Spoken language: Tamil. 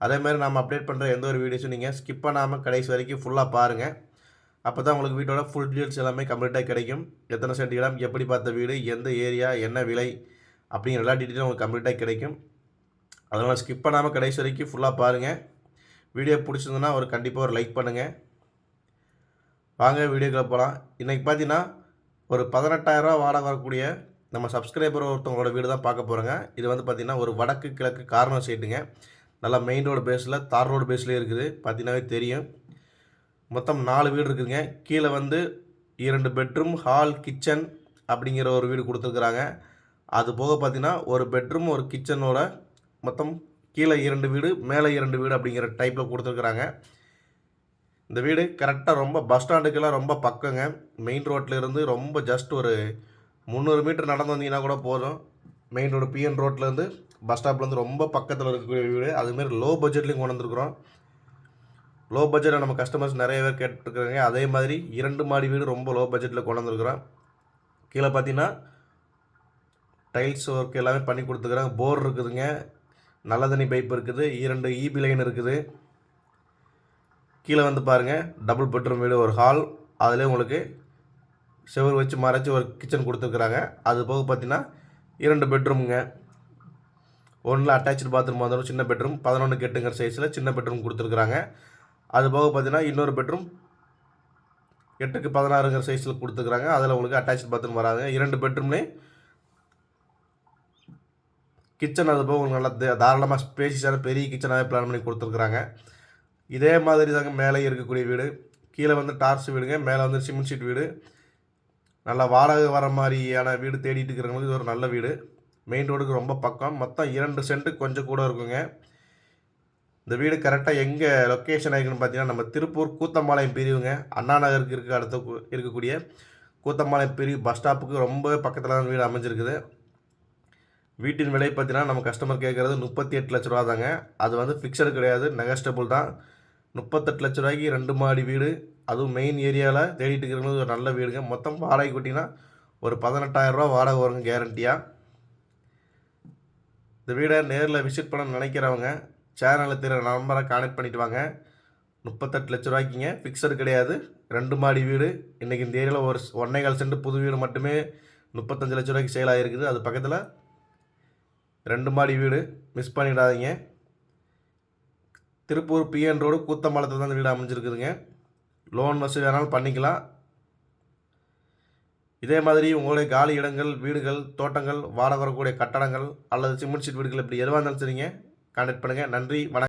அதே மாதிரி நம்ம அப்டேட் பண்ணுற எந்த ஒரு வீடியோஸும் நீங்கள் ஸ்கிப் பண்ணாமல் கடைசி வரைக்கும் ஃபுல்லாக பாருங்கள் அப்போ தான் உங்களுக்கு வீட்டோட ஃபுல் டீட்டெயில்ஸ் எல்லாமே கம்ப்ளீட்டாக கிடைக்கும். எத்தனை சென்ட் இடம் எப்படி பார்த்த வீடு எந்த ஏரியா என்ன விலை அப்படிங்கிற எல்லா டீட்டெயிலும் உங்களுக்கு கம்ப்ளீட்டாக கிடைக்கும். அதனால் ஸ்கிப் பண்ணாமல் கடைசி வரைக்கும் ஃபுல்லாக பாருங்கள் வீடியோ பிடிச்சிருந்ததுன்னா ஒரு கண்டிப்பாக ஒரு லைக் பண்ணுங்கள் வாங்க வீடியோக்குள்ளே போகலாம் இன்றைக்கி பார்த்தீங்கன்னா ஒரு பதினெட்டாயிரரூவா வாடகை வரக்கூடிய நம்ம சப்ஸ்கிரைபர் ஒருத்தவங்களோட வீடு தான் பார்க்க போகிறோங்க இது வந்து பார்த்திங்கன்னா ஒரு வடக்கு கிழக்கு கார்னர் சைட்டுங்க நல்லா மெயின் ரோடு பேஸில் தார் ரோடு பேஸ்லேயே இருக்குது. பார்த்தீங்கன்னாவே தெரியும். மொத்தம் நாலு வீடு இருக்குதுங்க. கீழே வந்து இரண்டு பெட்ரூம் ஹால் கிச்சன் அப்படிங்கிற ஒரு வீடு கொடுத்துருக்குறாங்க. அது போக பார்த்திங்கன்னா ஒரு பெட்ரூம் ஒரு கிச்சனோட மொத்தம் கீழே இரண்டு வீடு மேலே இரண்டு வீடு அப்படிங்கிற டைப்பில் கொடுத்துருக்குறாங்க. இந்த வீடு கரெக்டாக ரொம்ப பஸ் ஸ்டாண்டுக்கெல்லாம் ரொம்ப பக்கங்க. மெயின் ரோட்டில் இருந்து ரொம்ப ஜஸ்ட் ஒரு முந்நூறு மீட்டர் நடந்து வந்தீங்கன்னா கூட போதும். மெயின் ரோடு பிஎன் ரோட்லேருந்து பஸ் ஸ்டாப்லேருந்து ரொம்ப பக்கத்தில் இருக்கக்கூடிய வீடு. அதுமாரி லோ பட்ஜெட்லேயும் கொண்டு வந்திருக்குறோம். லோ பட்ஜெட்டில் நம்ம கஸ்டமர்ஸ் நிறைய பேர் கேட்டுருக்குறாங்க அதே மாதிரி இரண்டு மாடி வீடு ரொம்ப லோ பட்ஜெட்டில் கொண்டு வந்திருக்குறோம். கீழே பார்த்தீங்கன்னா டைல்ஸ் ஒர்க் எல்லாமே பண்ணி கொடுத்துக்கிறாங்க போர் இருக்குதுங்க. நல்ல தண்ணி பைப் இருக்குது. இரண்டு இபி லைன் இருக்குது. கீழே வந்து பாருங்கள் டபுள் பெட்ரூம் வீடு ஒரு ஹால் அதிலே உங்களுக்கு செவுரு வச்சு மறைச்சி ஒரு கிச்சன் கொடுத்துருக்குறாங்க. அது போக பார்த்தீங்கன்னா இரண்டு பெட்ரூமுங்க ஒன்றில் அட்டாச்சு பாத்ரூம் வந்துடும் சின்ன பெட்ரூம் பதினொன்று கெட்டுங்கிற சைஸில் சின்ன பெட்ரூம் கொடுத்துருக்குறாங்க. அது போக பார்த்தீங்கன்னா இன்னொரு பெட்ரூம் எட்டுக்கு பதினாறுங்கிற சைஸில் கொடுத்துருக்குறாங்க. அதில் உங்களுக்கு அட்டாச் பாத்ரூம் வராதுங்க. இரண்டு பெட்ரூம்லேயும் கிச்சன் அது போக உங்களுக்கு நல்லா தாராளமாக ஸ்பேசியஸான பெரிய கிச்சனாகவே பிளான் பண்ணி கொடுத்துருக்குறாங்க. இதே மாதிரி தாங்க மேலே இருக்கக்கூடிய வீடு. கீழே வந்து டார்ச் வீடுங்க. மேலே வந்து சிமெண்ட் ஷீட் வீடு. நல்லா வாடகை வர மாதிரியான வீடு தேடிட்டு இருக்கிறவங்களுக்கு இது ஒரு நல்ல வீடு. மெயின் ரோடுக்கு ரொம்ப பக்கம். மொத்தம் இரண்டு சென்ட்டு கொஞ்சம் கூட இருக்குங்க. இந்த வீடு கரெக்டாக எங்கே லொக்கேஷன் ஆகிருக்குன்னு பார்த்தீங்கன்னா நம்ம திருப்பூர் கூத்தம்பாளையம் பிரிவுங்க. அண்ணா நகருக்கு இருக்க அடுத்த இருக்கக்கூடிய கூத்தம்பாளையம் பிரிவு பஸ் ஸ்டாப்புக்கு ரொம்ப பக்கத்தில் தான் வீடு அமைஞ்சிருக்குது. வீட்டின் விலை பார்த்தீங்கன்னா நம்ம கஸ்டமர் கேட்குறது முப்பத்தி எட்டு லட்ச ரூபா தாங்க. அது வந்து ஃபிக்ஸடு கிடையாது நெகஸ்டபுள் தான். முப்பத்தெட்டு லட்ச ரூபாய்க்கு ரெண்டு மாடி வீடு. அதுவும் மெயின் ஏரியாவில் தேடிட்டு இருக்கிறவங்களுக்கு ஒரு நல்ல வீடுங்க. மொத்தம் வாடகை கொட்டிங்கன்னா ஒரு பதினெட்டாயிரம் ரூபா வாடகை வருங்க கேரண்டியாக இந்த வீடை நேரில் விசிட் பண்ண நினைக்கிறவங்க சேனலில் தெரிய நம்பரை கான்டெக்ட் பண்ணிட்டு வாங்க. முப்பத்தெட்டு லட்ச ரூபாய்க்குங்க. ஃபிக்ஸடு கிடையாது. ரெண்டு மாடி வீடு. இன்றைக்கி இந்த ஏரியாவில் ஒரு ஒன்னே கால் சென்ட் புது வீடு மட்டுமே முப்பத்தஞ்சு லட்ச ரூபாய்க்கு சேல் ஆகிருக்குது அது பக்கத்தில் ரெண்டு மாடி வீடு. மிஸ் பண்ணிடாதீங்க. திருப்பூர் பிஎன் ரோடு கூத்தம்பாளத்தில் தான் இந்த வீடு அமைஞ்சிருக்குதுங்க. லோன் வசதி வேணாலும் பண்ணிக்கலாம். இதே மாதிரி உங்களுடைய காலி இடங்கள் வீடுகள் தோட்டங்கள் வாடகை வரக்கூடிய கட்டடங்கள் அல்லது சிமெண்ட் ஷீட் வீடுகள் இப்படி எதுவாக இருந்தாலும் சரிங்க. கான்டாக்ட் பண்ணுங்கள் நன்றி. வணக்கம்.